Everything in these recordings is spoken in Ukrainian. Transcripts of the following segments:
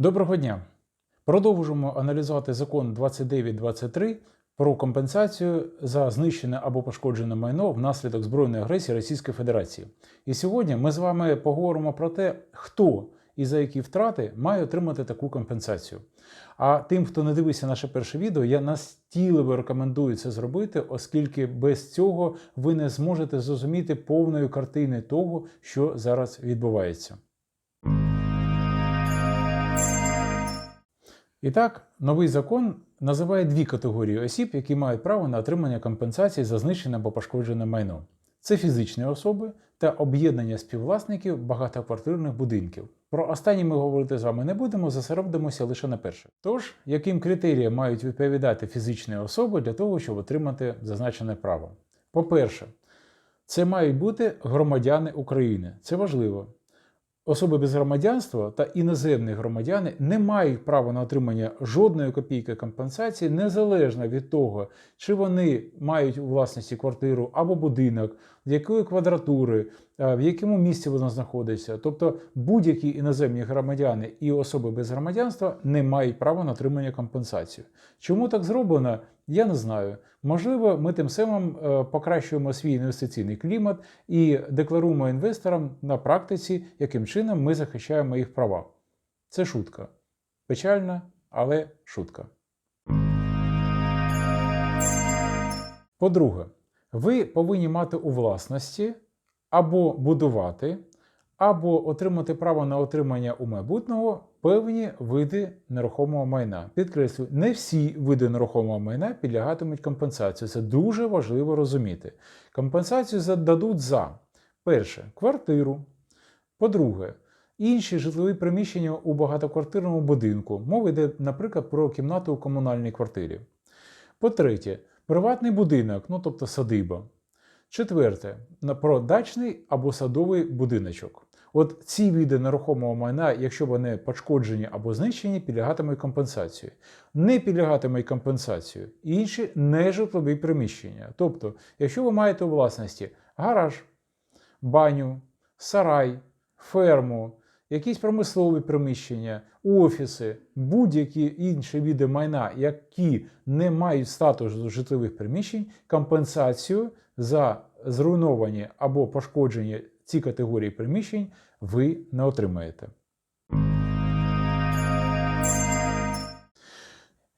Доброго дня! Продовжуємо аналізувати закон 2923 про компенсацію за знищене або пошкоджене майно внаслідок збройної агресії Російської Федерації. І сьогодні ми з вами поговоримо про те, хто і за які втрати має отримати таку компенсацію. А тим, хто не дивився наше перше відео, я настійливо рекомендую це зробити, оскільки без цього ви не зможете зрозуміти повної картини того, що зараз відбувається. І так, новий закон називає дві категорії осіб, які мають право на отримання компенсації за знищене або пошкоджене майно. Це фізичні особи та об'єднання співвласників багатоквартирних будинків. Про останні ми говорити з вами не будемо, зосередимося лише на перше. Тож, яким критеріям мають відповідати фізичні особи для того, щоб отримати зазначене право? По-перше, це мають бути громадяни України. Це важливо. Особи без громадянства та іноземні громадяни не мають права на отримання жодної копійки компенсації незалежно від того, чи вони мають у власності квартиру або будинок, якої квадратури, е, в якому місці воно знаходиться. Тобто будь-які іноземні громадяни і особи без громадянства не мають права на отримання компенсації. Чому так зроблено? Я не знаю. Можливо, ми тим самим е, покращуємо свій інвестиційний клімат і декларуємо інвесторам на практиці, яким чином ми захищаємо їх права. Це шутка. Печальна, але шутка. По-друге, ви повинні мати у власності або будувати, або отримати право на отримання у майбутнього певні види нерухомого майна. Підкреслюю, не всі види нерухомого майна підлягатимуть компенсації. Це дуже важливо розуміти. Компенсацію зададуть за перше квартиру. По-друге, інші житлові приміщення у багатоквартирному будинку. Мова йде, наприклад, про кімнату у комунальній квартирі. По-третє, приватний будинок, ну тобто садиба. Четверте, про дачний або садовий будиночок. От ці види нерухомого майна, якщо вони пошкоджені або знищені, підлягатимуть компенсації. Не підлягатимуть компенсацію інші нежитлові приміщення. Тобто, якщо ви маєте у власності гараж, баню, сарай, ферму, якісь промислові приміщення, офіси, будь-які інші види майна, які не мають статусу житлових приміщень, компенсацію за зруйновані або пошкоджені ці категорії приміщень ви не отримаєте.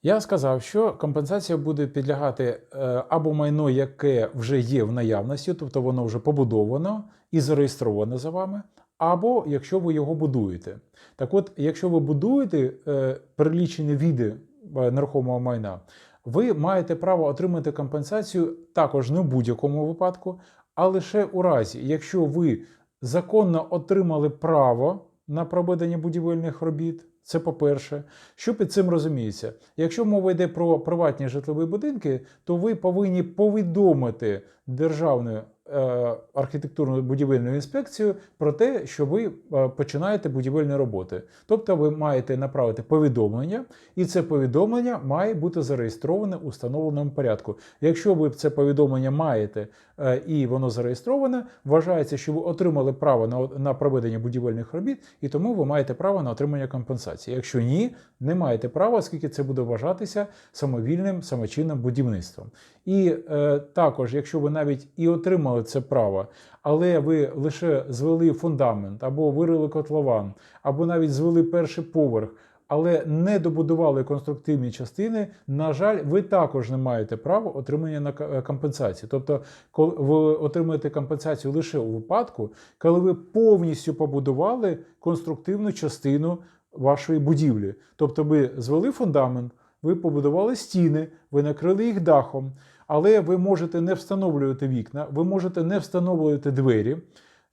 Я сказав, що компенсація буде підлягати е, або майно, яке вже є в наявності, тобто воно вже побудовано і зареєстроване за вами, або якщо ви його будуєте. Так от, якщо ви будуєте е, перелічені види е, нерухомого майна, ви маєте право отримати компенсацію також не в будь-якому випадку, а лише у разі, якщо ви законно отримали право на проведення будівельних робіт. Це по-перше, що під цим розуміється? Якщо мова йде про приватні житлові будинки, то ви повинні повідомити Державну е, архітектурну будівельну інспекцію про те, що ви е, починаєте будівельні роботи. Тобто ви маєте направити повідомлення, і це повідомлення має бути зареєстроване у встановленому порядку. Якщо ви це повідомлення маєте е, і воно зареєстроване, вважається, що ви отримали право на, проведення будівельних робіт, і тому ви маєте право на отримання компенсації. Якщо ні, не маєте права, оскільки це буде вважатися самовільним самочинним будівництвом. І е, також, якщо ви навіть і отримали це право, але ви лише звели фундамент або вирили котлован, або навіть звели перший поверх. Але не добудували конструктивні частини, на жаль, ви також не маєте права отримання на компенсації. Тобто, коли ви отримуєте компенсацію лише у випадку, коли ви повністю побудували конструктивну частину вашої будівлі. Тобто, ви звели фундамент, ви побудували стіни, ви накрили їх дахом, але ви можете не встановлювати вікна, ви можете не встановлювати двері.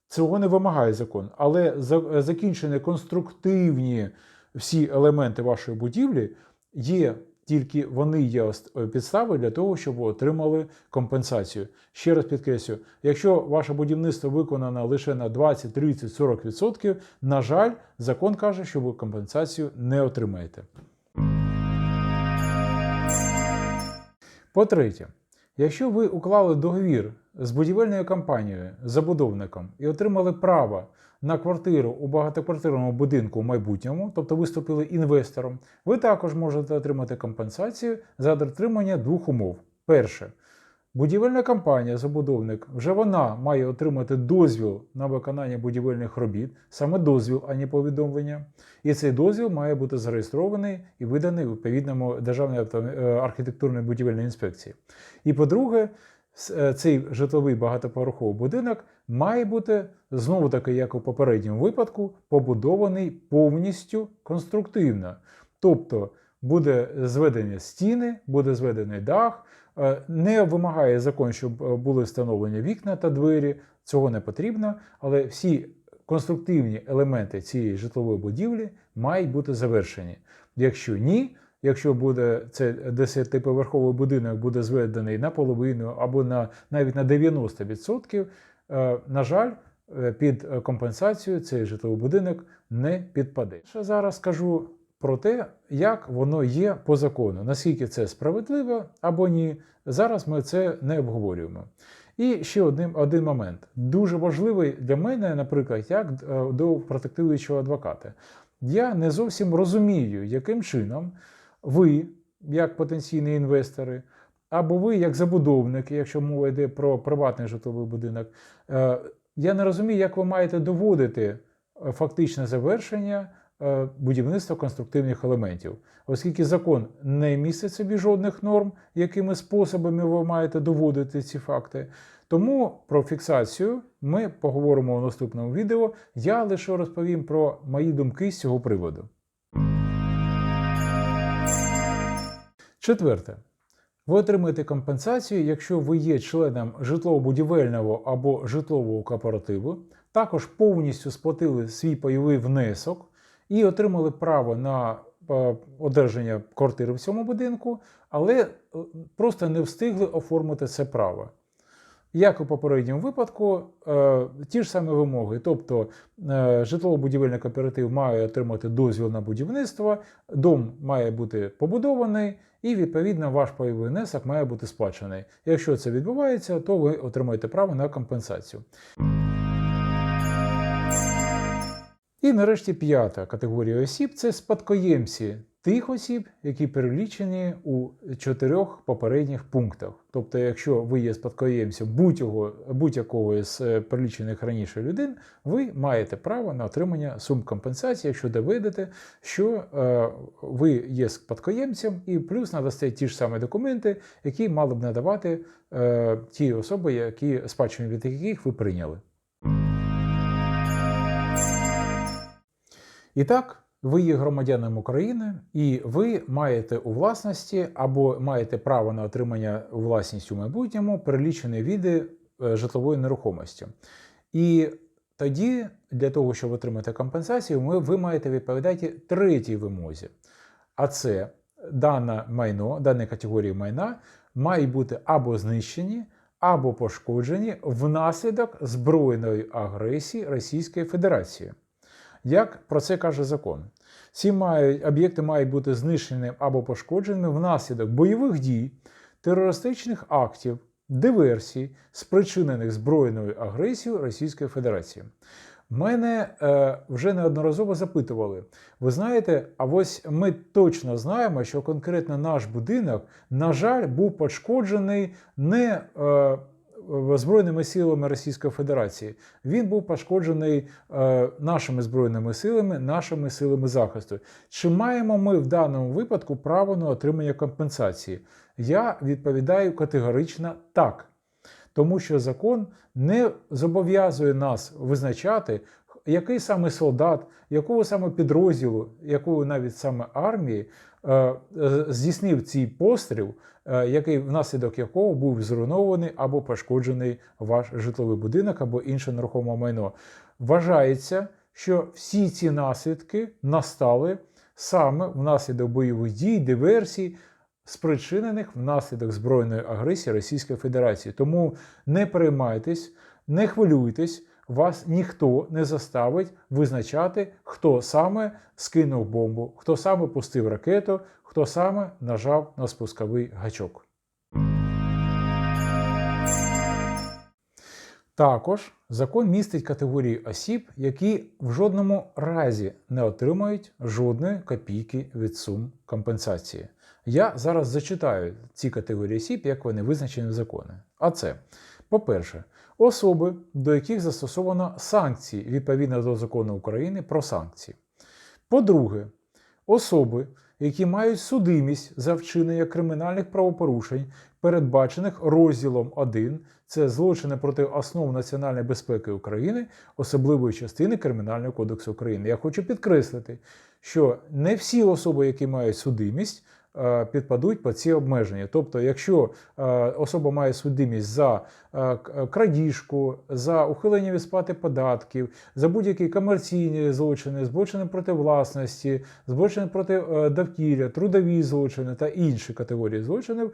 Цього не вимагає закон, але за- закінчені конструктивні всі елементи вашої будівлі є. Тільки вони є ос- підстави для того, щоб ви отримали компенсацію. Ще раз підкреслю, якщо ваше будівництво виконано лише на 20, 30, 40%, на жаль, закон каже, що ви компенсацію не отримаєте. По-третє, якщо ви уклали договір з будівельною компанією, забудовником і отримали право на квартиру у багатоквартирному будинку в майбутньому, тобто виступили інвестором, ви також можете отримати компенсацію за дотримання двох умов. Перше. Будівельна компанія, забудовник, вже вона має отримати дозвіл на виконання будівельних робіт, саме дозвіл, а не повідомлення. І цей дозвіл має бути зареєстрований і виданий відповідному Державній е, архітектурної будівельній інспекції. І по-друге, е, цей житловий багатоповерховий будинок має бути знову таки, як у попередньому випадку, побудований повністю конструктивно. Тобто буде зведені стіни, буде зведений дах. Е, Не вимагає закон, щоб е, були встановлені вікна та двері. Цього не потрібно, але всі конструктивні елементи цієї житлової будівлі мають бути завершені. Якщо ні, якщо буде це 10-поверховий будинок буде зведений наполовину або на навіть на 90%, е, на жаль, під компенсацію цей житловий будинок не підпаде. Ще зараз скажу про те, як воно є по закону, наскільки це справедливо або ні. Зараз ми це не обговорюємо. І ще один, один момент. Дуже важливий для мене, наприклад, як е, до протектуючого адвоката. Я не зовсім розумію, яким чином ви, як потенційні інвестори, або ви, як забудовники, якщо мова йде про приватний житловий будинок, е, я не розумію, як ви маєте доводити е, фактичне завершення будівництва конструктивних елементів, оскільки закон не містить собі жодних норм, якими способами ви маєте доводити ці факти. Тому про фіксацію ми поговоримо в наступному відео. Я лише розповім про мої думки з цього приводу. Четверте. Ви отримаєте компенсацію, якщо ви є членом житлово-будівельного або житлового кооперативу, також повністю сплатили свій пайовий внесок і отримали право на е, одержання квартири в цьому будинку, але е, просто не встигли оформити це право. Як у попередньому випадку, е, ті ж самі вимоги, тобто житлово-будівельний кооператив має отримати дозвіл на будівництво, дом має бути побудований, і відповідно ваш пайовий внесок має бути сплачений. Якщо це відбувається, то ви отримаєте право на компенсацію. І нарешті п'ята категорія осіб це спадкоємці тих осіб, які перелічені у чотирьох попередніх пунктах. Тобто, якщо ви є спадкоємцем будь-якого будь-якого з е, перелічених раніше людей, ви маєте право на отримання сум компенсації, якщо доведете, що е, ви є спадкоємцем, і плюс надасте ті ж самі документи, які мали б надавати е, ті особи, які спадщину від яких ви прийняли. І так, ви є громадянином України, і ви маєте у власності або маєте право на отримання у власність у майбутньому перелічені види е, житлової нерухомості. І тоді, для того, щоб отримати компенсацію, ми, ви маєте відповідати третій вимозі. А це дане майно, дані категорії майна мають бути або знищені, або пошкоджені внаслідок збройної агресії Російської Федерації. Як про це каже закон? Ці мають, об'єкти мають бути знищені або пошкодженими внаслідок бойових дій, терористичних актів, диверсій, спричинених збройною агресією Російської Федерації. Мене е, вже неодноразово запитували. Ви знаєте, а ось ми точно знаємо, що конкретно наш будинок, на жаль, був пошкоджений не е, Збройними силами Російської Федерації. Він був пошкоджений е, нашими збройними силами, нашими силами захисту. Чи маємо ми в даному випадку право на отримання компенсації? Я відповідаю категорично так. Тому що закон не зобов'язує нас визначати, який саме солдат, якого саме підрозділу, якої навіть саме армії е, е, здійснив цей постріл, е, який внаслідок якого був зруйнований або пошкоджений ваш житловий будинок або інше нерухоме майно. Вважається, що всі ці наслідки настали саме внаслідок бойових дій, диверсій, спричинених внаслідок збройної агресії Російської Федерації. Тому не переймайтесь, не хвилюйтесь, вас ніхто не заставить визначати, хто саме скинув бомбу, хто саме пустив ракету, хто саме нажав на спусковий гачок. Також закон містить категорії осіб, які в жодному разі не отримають жодної копійки від сум компенсації. Я зараз зачитаю ці категорії осіб, як вони визначені в законі. А це, по-перше, особи, до яких застосовано санкції відповідно до закону України про санкції. По-друге, особи, які мають судимість за вчинення кримінальних правопорушень, передбачених розділом 1, це злочини проти основ національної безпеки України, особливої частини Кримінального кодексу України. Я хочу підкреслити, що не всі особи, які мають судимість, підпадуть по ці обмеження. Тобто, якщо е, особа має судимість за е, крадіжку, за ухилення від сплати податків, за будь-які комерційні злочини, злочини проти власності, злочини проти е, довкілля, трудові злочини та інші категорії злочинів,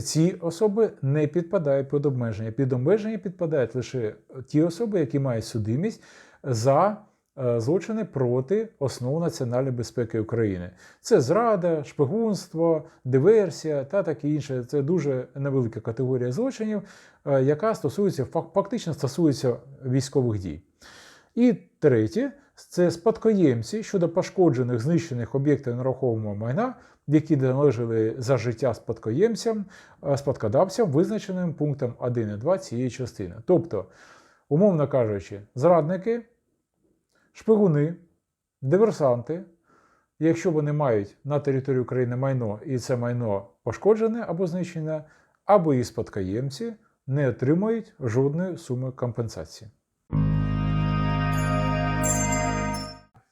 ці особи не підпадають під обмеження. Під обмеження підпадають лише ті особи, які мають судимість за е, злочини проти основ національної безпеки України. Це зрада, шпигунство, диверсія та таке інше. Це дуже невелика категорія злочинів, е, яка стосується фак- фактично стосується військових дій. І третє це спадкоємці щодо пошкоджених знищених об'єктів нерухомого майна, які належали за життя спадкоємцям, е, спадкодавцям, визначеним пунктом 1 і 2 цієї частини. Тобто, умовно кажучи, зрадники, шпигуни, диверсанти, якщо вони мають на території України майно і це майно пошкоджене або знищене, або її спадкоємці не отримують жодної суми компенсації.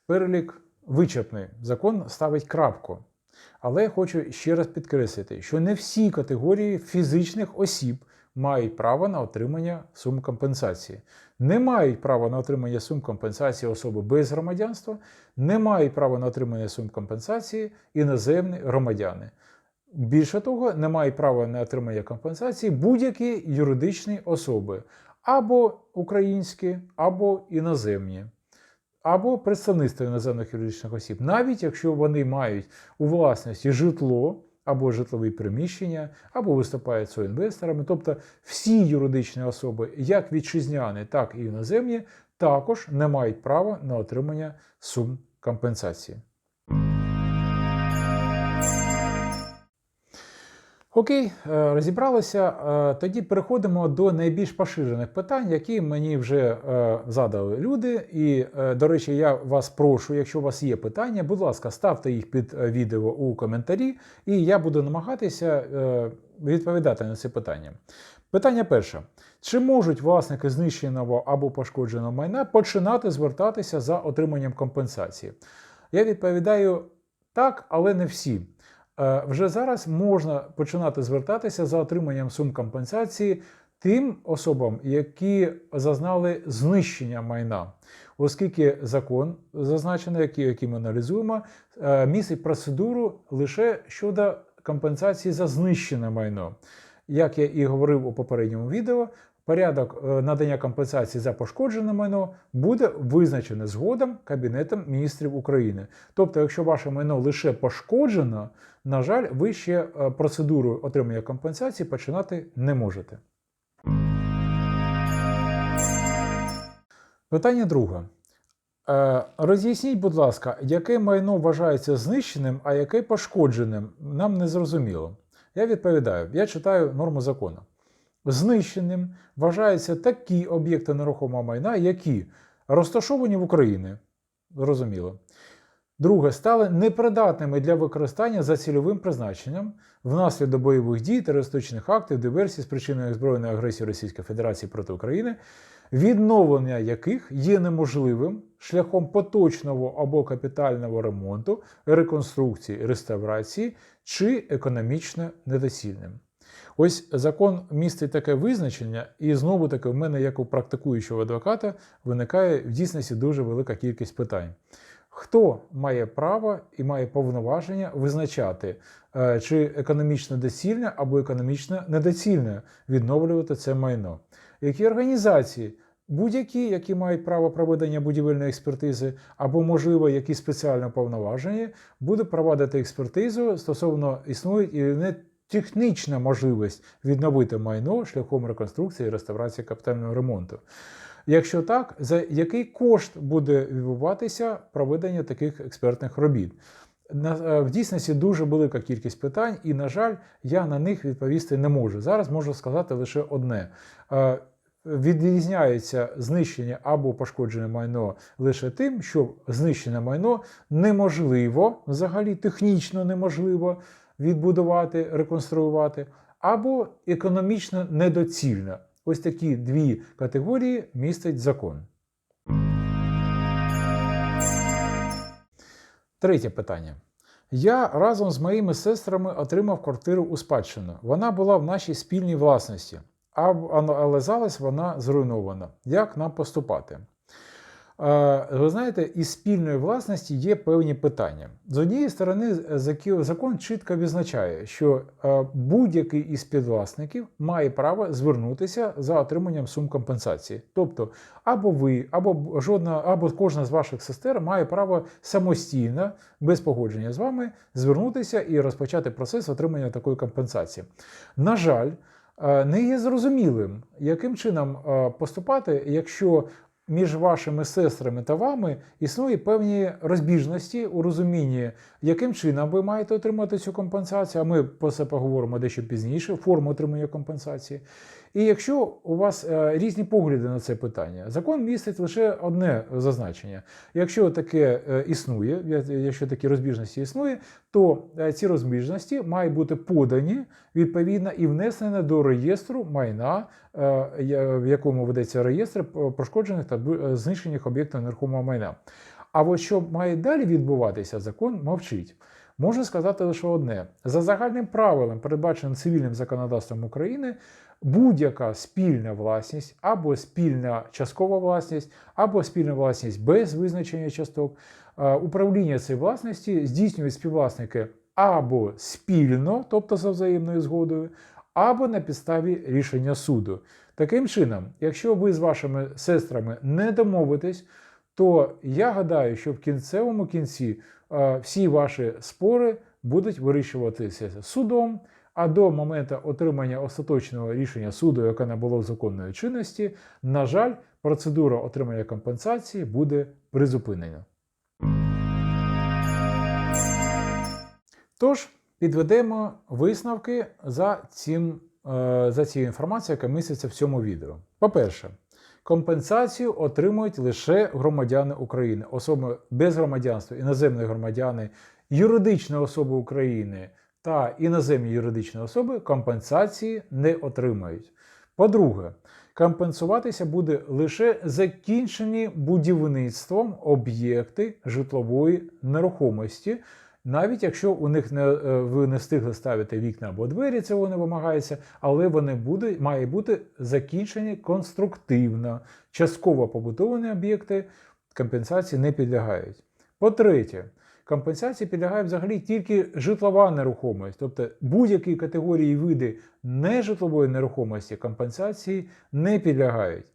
Перелік вичерпний. Закон ставить крапку. Але я хочу ще раз підкреслити, що не всі категорії фізичних осіб мають право на отримання сум компенсації. Не мають права на отримання сум компенсації особи без громадянства, не мають права на отримання сум компенсації іноземні громадяни. Більше того, не мають права на отримання компенсації будь-які юридичні особи, або українські, або іноземні або представництво іноземних юридичних осіб, навіть якщо вони мають у власності житло або житлові приміщення, або виступають соінвесторами. Тобто всі юридичні особи, як вітчизняні, так і іноземні, також не мають права на отримання сум компенсації. Окей, е, розібралися. Е, Тоді переходимо до найбільш поширених питань, які мені вже е, задали люди. І, до речі, я вас прошу, якщо у вас є питання, будь ласка, ставте їх під відео у коментарі, і я буду намагатися відповідати на ці питання. Питання перше: чи можуть власники знищеного або пошкодженого майна починати звертатися за отриманням компенсації? Я відповідаю так, але не всі. Е, Вже зараз можна починати звертатися за отриманням сум компенсації тим особам, які зазнали знищення майна, оскільки закон зазначений, який, який ми аналізуємо, е, містить процедуру лише щодо компенсації за знищене майно. Як я і говорив у попередньому відео, порядок е, надання компенсації за пошкоджене майно буде визначений згодом Кабінетом міністрів України. Тобто, якщо ваше майно лише пошкоджено, на жаль, ви ще е, процедуру отримання компенсації починати не можете. Питання друге. Е, Роз'ясніть, будь ласка, яке майно вважається знищеним, а яке пошкодженим? Нам не зрозуміло. Я відповідаю: я читаю норму закону. Знищеним вважаються такі об'єкти нерухомого майна, які розташовані в Україні. Зрозуміло. Друге, стали непридатними для використання за цільовим призначенням внаслідок бойових дій, терористичних актів, диверсій, спричинених збройної агресії Російської Федерації проти України, відновлення яких є неможливим шляхом поточного або капітального ремонту, реконструкції, реставрації чи економічно недоцільним. Ось закон містить таке визначення, і знову таки в мене, як у практикуючого адвоката, виникає в дійсності дуже велика кількість питань. Хто має право і має повноваження визначати, е, чи економічно доцільне або економічно недоцільне відновлювати це майно? Які організації? Будь-які, які мають право проведення будівельної експертизи, або, можливо, які спеціально повноважені, будуть проводити експертизу стосовно існують і не технічна можливість відновити майно шляхом реконструкції і реставрації капітального ремонту. Якщо так, за який кошт буде відбуватися проведення таких експертних робіт? На- е, В дійсності дуже велика кількість питань, і, на жаль, я на них відповісти не можу. Зараз можу сказати лише одне. Е, Відрізняється знищення або пошкоджене майно лише тим, що знищене майно неможливо, взагалі технічно неможливо відбудувати, реконструювати, або економічно недоцільно. Ось такі дві категорії містить закон. Третє питання. Я разом з моїми сестрами отримав квартиру у спадщину. Вона була в нашій спільній власності, але зараз вона зруйнована. Як нам поступати? Ви знаєте, із спільної власності є певні питання. З однієї сторони, закон чітко відзначає, що будь-який із співвласників має право звернутися за отриманням сум компенсації. Тобто, або ви, або жодна, або кожна з ваших сестер має право самостійно, без погодження з вами, звернутися і розпочати процес отримання такої компенсації. На жаль, не є зрозумілим, яким чином поступати, якщо між вашими сестрами та вами існує певні розбіжності у розумінні, яким чином ви маєте отримати цю компенсацію. А ми про це поговоримо дещо пізніше, форму отримання компенсації. І якщо у вас е, різні погляди на це питання, закон містить лише одне зазначення. Якщо таке е, існує, якщо такі розбіжності існує, то е, ці розбіжності мають бути подані відповідно і внесені до реєстру майна, в якому ведеться реєстр пошкоджених та знищених об'єктів нерухомого майна. А от що має далі відбуватися, закон мовчить. Можна сказати лише одне: за загальним правилом, передбаченим цивільним законодавством України, будь-яка спільна власність або спільна часткова власність, або спільна власність без визначення часток, е, управління цієї власності здійснюють співвласники або спільно, тобто за взаємною згодою, або на підставі рішення суду. Таким чином, якщо ви з вашими сестрами не домовитесь, то я гадаю, що в кінцевому кінці е, всі ваші спори будуть вирішуватися судом. А до моменту отримання остаточного рішення суду, яке не було законної чинності, на жаль, процедура отримання компенсації буде призупинена. Тож підведемо висновки за, цим, е, за цією інформацією, яка міститься в цьому відео. По-перше, компенсацію отримують лише громадяни України, особи без громадянства, іноземні громадяни, юридичні особи України та іноземні юридичні особи компенсації не отримають. По-друге, компенсуватися буде лише закінчені будівництвом об'єкти житлової нерухомості, навіть якщо у них не, е, ви не встигли ставити вікна або двері, цього не вимагається, але вони будуть, має бути закінчені конструктивно. Частково побудовані об'єкти компенсації не підлягають. По-третє, компенсації підлягає взагалі тільки житлова нерухомість, тобто будь-які категорії види нежитлової нерухомості компенсації не підлягають.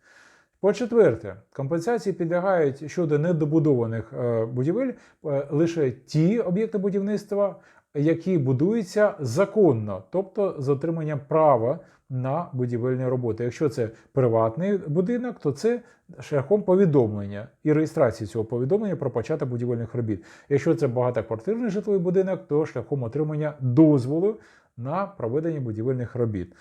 По-четверте, компенсації підлягають щодо недобудованих е, будівель е, лише ті об'єкти будівництва, які будуються законно, тобто з отриманням права на будівельні роботи. Якщо це приватний будинок, то це шляхом повідомлення і реєстрації цього повідомлення про початок будівельних робіт. Якщо це багатоквартирний житловий будинок, то шляхом отримання дозволу на проведення будівельних робіт.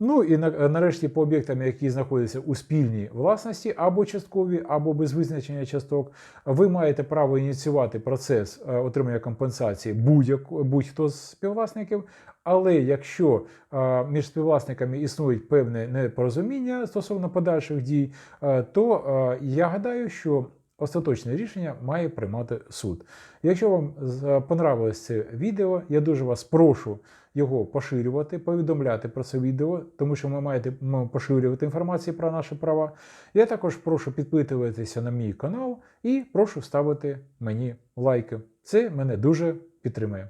Ну і нарешті по об'єктам, які знаходяться у спільній власності або часткові, або без визначення часток, ви маєте право ініціювати процес е, отримання компенсації будь-хто з співвласників. Але якщо е, між співвласниками існують певне непорозуміння стосовно подальших дій, е, то е, я гадаю, що остаточне рішення має приймати суд. Якщо вам понравилось це відео, я дуже вас прошу його поширювати, повідомляти про це відео, тому що ви маєте поширювати інформацію про наші права. Я також прошу підписуватися на мій канал і прошу ставити мені лайки. Це мене дуже підтримує.